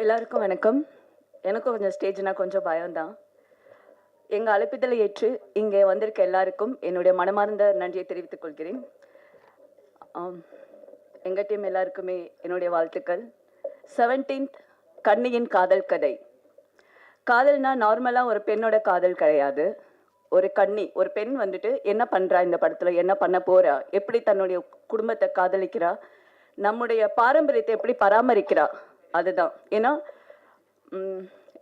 எல்லாருக்கும் வணக்கம். எனக்கும் கொஞ்சம் ஸ்டேஜ்னா கொஞ்சம் பயம்தான். எங்கள் அழைப்பிதழை ஏற்று இங்கே வந்திருக்க எல்லாருக்கும் என்னுடைய மனமார்ந்த நன்றியை தெரிவித்துக் கொள்கிறேன். ஆம், டீம் எல்லாருக்குமே என்னுடைய வாழ்த்துக்கள். செவன்டீன்த் கண்ணியின் காதல் கதை. காதல்னா நார்மலாக ஒரு பெண்ணோட காதல் கிடையாது. ஒரு கண்ணி ஒரு பெண் வந்துட்டு என்ன பண்ணுறா இந்த படத்தில் என்ன பண்ண போகிறா எப்படி தன்னுடைய குடும்பத்தை காதலிக்கிறா நம்முடைய பாரம்பரியத்தை எப்படி பராமரிக்கிறா அதுதான். ஏன்னா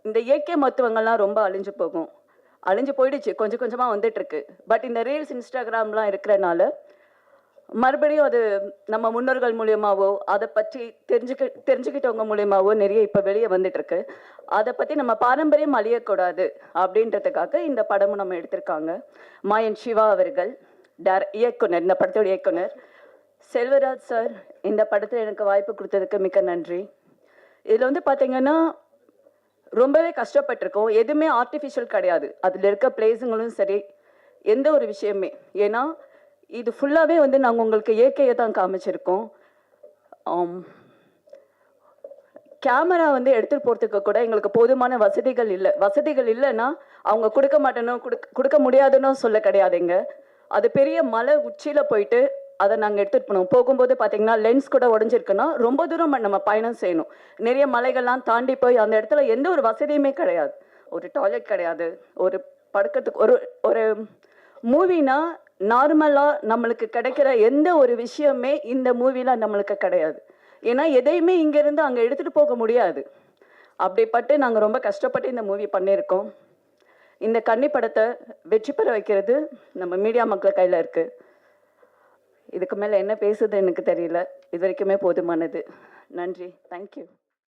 இந்த இயற்கை மருத்துவங்கள்லாம் ரொம்ப அழிஞ்சு போகும். அழிஞ்சு போயிடுச்சு. கொஞ்சம் கொஞ்சமாக வந்துட்டுருக்கு. பட் இந்த ரீல்ஸ் இன்ஸ்டாகிராம்லாம் இருக்கிறனால மறுபடியும் அது நம்ம முன்னோர்கள் மூலியமாவோ அதை பற்றி தெரிஞ்சுக்க தெரிஞ்சுக்கிட்டவங்க மூலியமாவோ நிறைய இப்போ வெளியே வந்துட்டுருக்கு. அதை பற்றி நம்ம பாரம்பரியம் அழியக்கூடாது அப்படின்றதுக்காக இந்த படமும் நம்ம எடுத்திருக்காங்க. மாயன் சிவா அவர்கள் டேர இயக்குனர் இந்த படத்தோட இயக்குனர். செல்வராஜ் சார் இந்த படத்தில் எனக்கு வாய்ப்பு கொடுத்ததுக்கு மிக்க நன்றி. இதில் வந்து பார்த்தீங்கன்னா ரொம்பவே கஷ்டப்பட்டிருக்கோம். எதுவுமே ஆர்டிஃபிஷியல் கிடையாது. அதில் இருக்க பிளேஸுங்களும் சரி எந்த ஒரு விஷயமே. ஏன்னா இது ஃபுல்லாகவே வந்து நாங்கள் உங்களுக்கு இயற்கையை தான் காமிச்சிருக்கோம். கேமரா வந்து எடுத்துகிட்டு போகிறதுக்கு கூட எங்களுக்கு போதுமான வசதிகள் இல்லை. வசதிகள் இல்லைன்னா அவங்க கொடுக்க மாட்டேனோ கொடுக்க கொடுக்க முடியாதுன்னு சொல்ல கிடையாதுங்க. அது பெரிய மலை உச்சியில் போயிட்டு அதை நாங்கள் எடுத்துகிட்டு போனோம். போகும்போது பார்த்தீங்கன்னா லென்ஸ் கூட உடஞ்சிருக்குன்னா ரொம்ப தூரம் நம்ம பயணம் செய்யணும். நிறைய மலைகள்லாம் தாண்டி போய் அந்த இடத்துல எந்த ஒரு வசதியுமே கிடையாது. ஒரு டாய்லெட் கிடையாது. ஒரு படுக்கிறதுக்கு ஒரு ஒரு மூவினா நார்மலாக நம்மளுக்கு கிடைக்கிற எந்த ஒரு விஷயமே இந்த மூவியில் நம்மளுக்கு கிடையாது. ஏன்னா எதையுமே இங்கேருந்து அங்கே எடுத்துகிட்டு போக முடியாது. அப்படிப்பட்டு நாங்கள் ரொம்ப கஷ்டப்பட்டு இந்த மூவி பண்ணியிருக்கோம். இந்த கன்னி படத்தை வெற்றி பெற வைக்கிறது நம்ம மீடியா மக்கள் கையில் இருக்குது இதுக்கு மேலே என்ன பேசுது எனக்கு தெரியல. இது வரைக்குமே போதுமானது. நன்றி. தேங்க்யூ